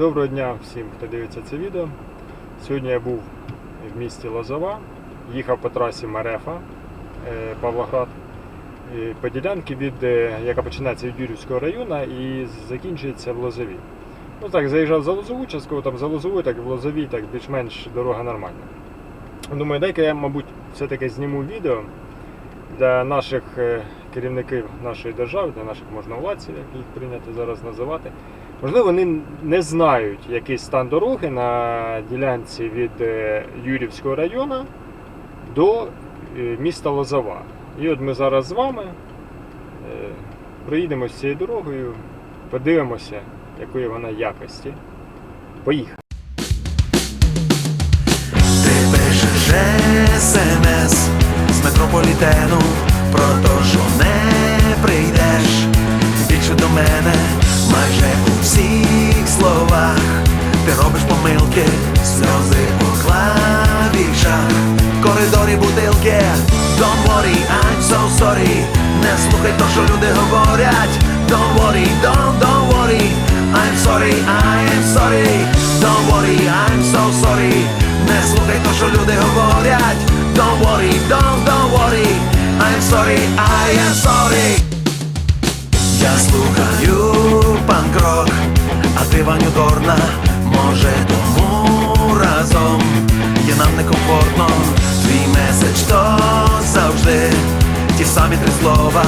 Доброго дня всім, хто дивиться це відео. Сьогодні я був в місті Лозова, їхав по трасі Марефа е, Павлоград. По ділянці, від, е, яка починається від Юрівського району і закінчується в Лозові. Ну так, заїжджав за Лозову, частково там за Лозову, так в Лозовій так більш-менш дорога нормальна. Думаю, дай-ка я, мабуть, все-таки зніму відео для наших е, керівників нашої держави, для наших можновладців, як їх прийнято зараз називати. Можливо, вони не знають, який стан дороги на ділянці від е, Юрівського району до е, міста Лозова. І от ми зараз з вами е, проїдемо цією дорогою, подивимося, якої вона якості. Поїхали. Ти пишеш смс з метрополітену про те, що не прийдеш більше до мене майже всіх словах. Ти робиш помилки, сльози у клавішах, в коридорі бутилки. Don't worry, I'm so sorry Не слухай то, що люди говорять. Don't worry, don't, don't worry I'm sorry, I am sorry Don't worry, I'm so sorry Не слухай то, що люди говорять. Don't worry, don't, don't worry I'm sorry, I am sorry слухаю панк-рок, а ти Ваню Дорна, може тому разом. Є нам некомфортно, твій меседж то завжди. Ті самі три слова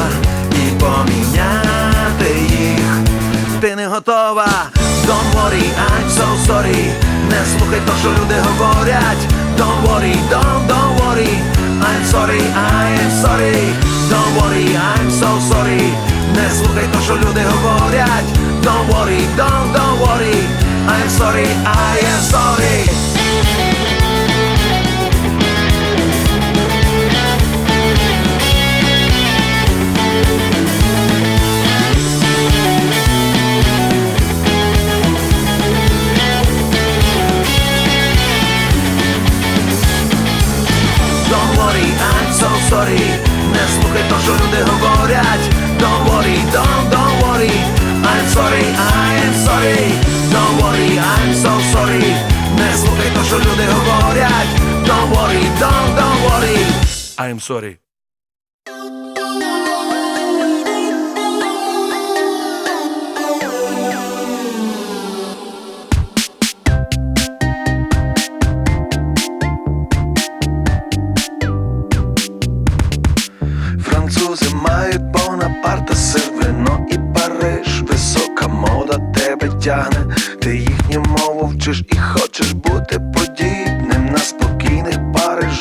і поміняти їх. Ти не готова? Don't worry, I'm so sorry. Не слухай то, що люди говорять. Don't worry, don't, don't worry. I'm sorry, I am sorry. Don't worry, I'm so sorry Не слухай то, що люди говорять Don't worry, don't, don't worry I'm sorry, I am sorry Don't worry, I'm so sorry Не слухай то, що люди говорять Don't worry, don't, don't worry I'm sorry, I am sorry Don't worry, I'm so sorry Не слухай то, що люди говорять Don't worry, don't, don't worry I'm sorry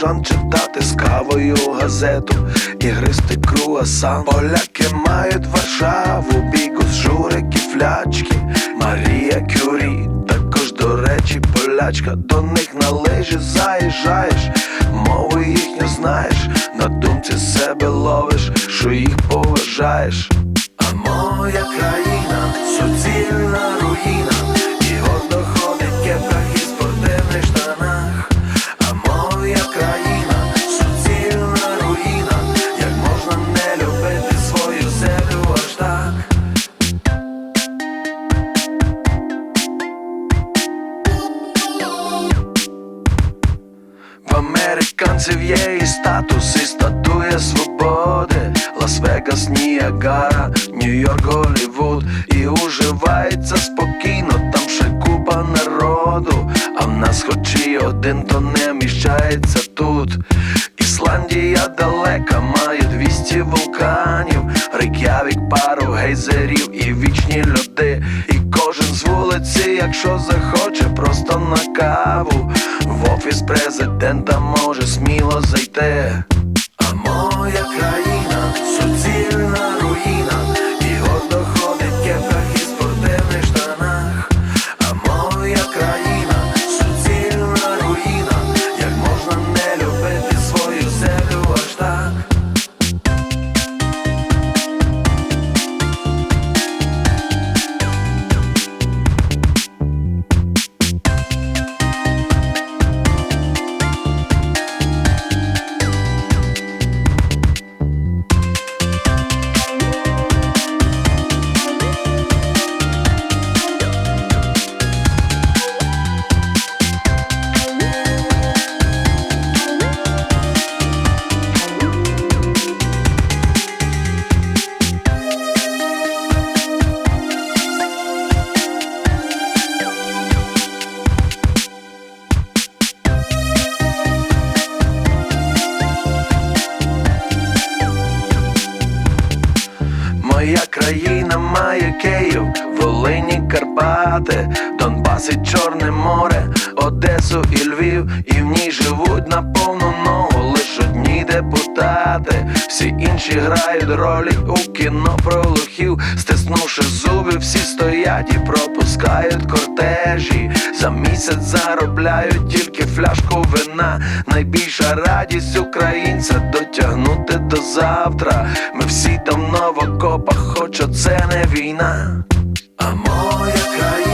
Парижан, читати з кавою газету і гристи круасан. Поляки мають Варшаву, бійку з журики, флячки, Марія Кюрі. Також, до речі, полячка, до них на лижі заїжджаєш, мову їхню знаєш, на думці себе ловиш, що їх поважаєш. А моя країна суцільна руїна, і гордо ходить в є і статус, і статуя свободи. Лас-Вегас, Ніагара, Нью-Йорк, Голлівуд І уживається спокійно, там ще купа народу. А в нас хоч і один, то не вміщається тут. Ісландія далека, має 200 вулканів, Рейк'явік, пару гейзерів і вічні кожен з вулиці, якщо захоче, просто на каву. В офіс президента може сміло зайти. Моя країна має Київ, Волині, Карпати, Донбас і Чорне море, Одесу і Львів, і в ній живуть на повну ногу депутати. Всі інші грають ролі у кіно про лохів, стиснувши зуби, всі стоять і пропускають кортежі. За місяць заробляють тільки фляжку вина. Найбільша радість українця дотягнути до завтра. Ми всі давно в окопах, хоч оце не війна. А моя країна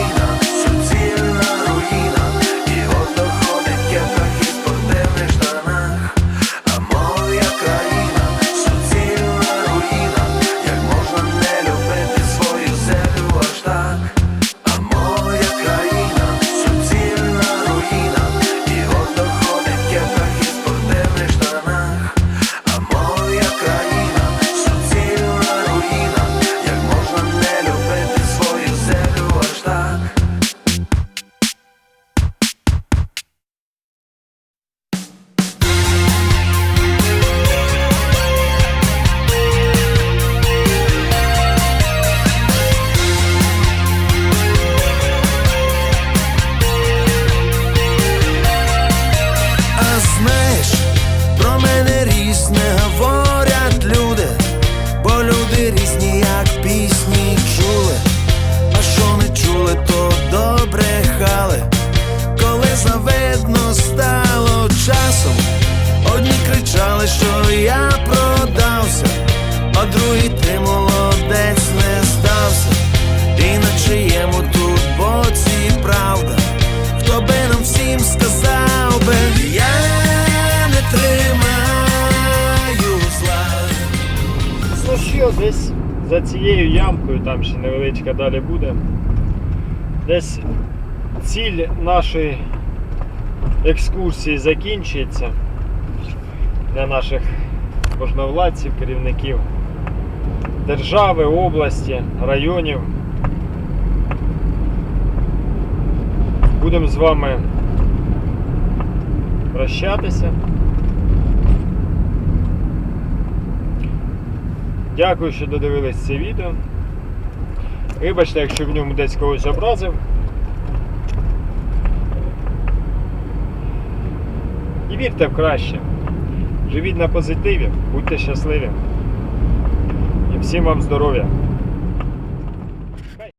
за цією ямкою, там ще невеличка далі буде. Десь ціль нашої екскурсії закінчується для наших можновладців, керівників держави, області, районів. Будемо з вами прощатися. Дякую, що додивились це відео. Вибачте, якщо в ньому десь когось образив. І вірте в краще. Живіть на позитиві, будьте щасливі. І всім вам здоров'я.